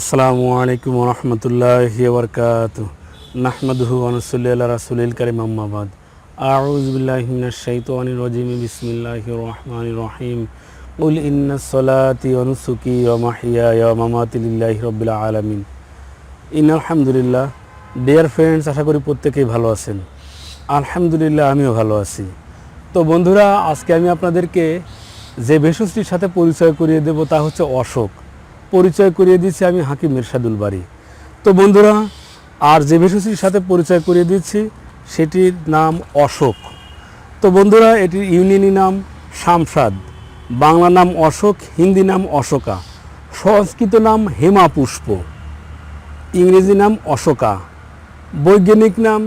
আসসালামু আলাইকুম রহমতুল্লাহ বরকাত নাহমদহু আনসুল্লাহ রাসুলিল করিম আম্মাবাদ আউজবিল্লাহিমিনাশাইতানি রজিম বিসমিল্লাহ রহমান রহিম। উল ইন্না সলাতি অনুসুকি ওমাহিয়া মামাতিল্লাহি রবিল আলমিন। ইন আলহামদুলিল্লাহ ডিয়ার ফ্রেন্ডস আশা করি প্রত্যেকেই ভালো আছেন। আলহামদুলিল্লাহ, আমিও ভালো আছি। তো বন্ধুরা, আজকে আমি আপনাদেরকে যে ভেষজটির সাথে পরিচয় করিয়ে দেব তা হচ্ছে অশোক। পরিচয় করিয়ে দিচ্ছি আমি হাকিম মিরশাদুল বাড়ি তো বন্ধুরা, আর যে ভেষজটির সাথে পরিচয় করিয়ে দিচ্ছি সেটির নাম অশোক। তো বন্ধুরা, এটির ইউনিয়নি নাম শামসাদ। বাংলা নাম অশোক, হিন্দি নাম অশোকা। সংস্কৃত নাম হেমা পুষ্প। ইংরেজি নাম অশোকা। বৈজ্ঞানিক নাম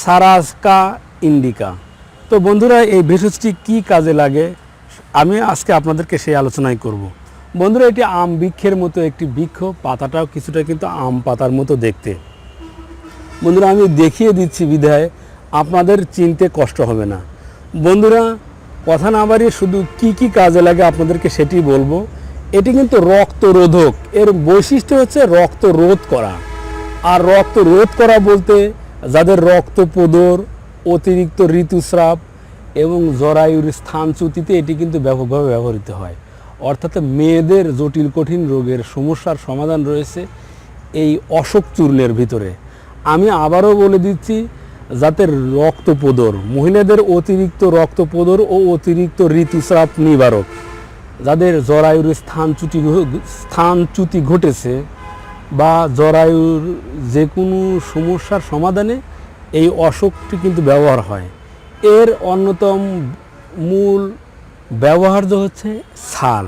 সারাজকা ইন্ডিকা। তো বন্ধুরা, এই ভেষজটি কি কাজে লাগে? আমি আজকে আপনাদেরকে সেই আলোচনাই করব। বন্ধুরা, এটি আম বৃক্ষের মতো একটি বৃক্ষ। পাতাটাও কিছুটা কিন্তু আম পাতার মতো দেখতে। বন্ধুরা, আমি দেখিয়ে দিচ্ছি বিধায়, আপনাদের চিনতে কষ্ট হবে না। বন্ধুরা, কথা না বাড়িয়ে শুধু কি কি কাজে লাগে আপনাদেরকে সেটি বলব। এটি কিন্তু রক্তরোধক। এর বৈশিষ্ট্য হচ্ছে রক্ত রোধ করা। আর রক্ত রোধ করা বলতে যাদের রক্ত রক্তপোদর, অতিরিক্ত ঋতুস্রাব এবং জরায়ুর স্থানচ্যুতিতে এটি কিন্তু ব্যাপকভাবে ব্যবহৃত হয়। অর্থাৎ মেয়েদের জটিল, কঠিন রোগের সমস্যার সমাধান রয়েছে এই অশোক চূর্ণের ভিতরে। আমি আবারও বলে দিচ্ছি, যাতে রক্তপোদর, মহিলাদের অতিরিক্ত রক্তপোদর ও অতিরিক্ত ঋতুস্রাব নিবারক, যাদের জরায়ুর স্থানচ্যুতি স্থানচ্যুতি ঘটেছে বা জরায়ুর যে কোনো সমস্যার সমাধানে এই অশোকটি কিন্তু ব্যবহার হয়। এর অন্যতম মূল ব্যবহার্য হচ্ছে ছাল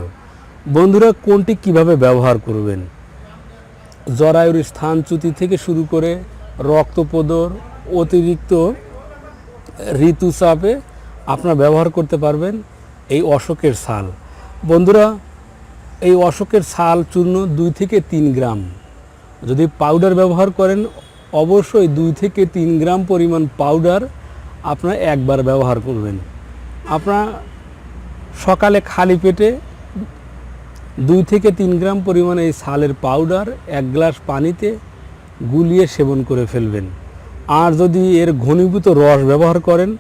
বন্ধুরা, কোনটি কীভাবে ব্যবহার করবেন? জরায়ুর স্থানচ্যুতি থেকে শুরু করে রক্তপোদর, অতিরিক্ত ঋতুচাপে আপনারা ব্যবহার করতে পারবেন এই অশোকের ছাল বন্ধুরা, এই অশোকের ছাল চূর্ণ দুই থেকে তিন গ্রাম। যদি পাউডার ব্যবহার করেন, অবশ্যই দুই থেকে তিন গ্রাম পরিমাণ পাউডার আপনারা একবার ব্যবহার করবেন। আপনার সকালে খালি পেটে দুই থেকে তিন গ্রাম পরিমাণে এই ছালের পাউডার, এক গ্লাস পানিতে গুলিয়ে সেবন করে ফেলবেন। আর যদি এর ঘনীভূত রস ব্যবহার করেন,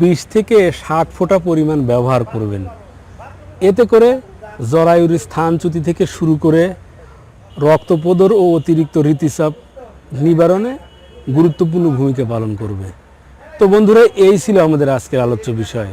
বিশ থেকে ষাট ফোঁটা পরিমাণ ব্যবহার করবেন। এতে করে জরায়ুর স্থানচ্যুতি থেকে শুরু করে রক্তপোদর ও অতিরিক্ত ঋতুচাপ নিবারণে গুরুত্বপূর্ণ ভূমিকা পালন করবে। তো বন্ধুরা, এই ছিল আমাদের আজকের আলোচ্য বিষয়।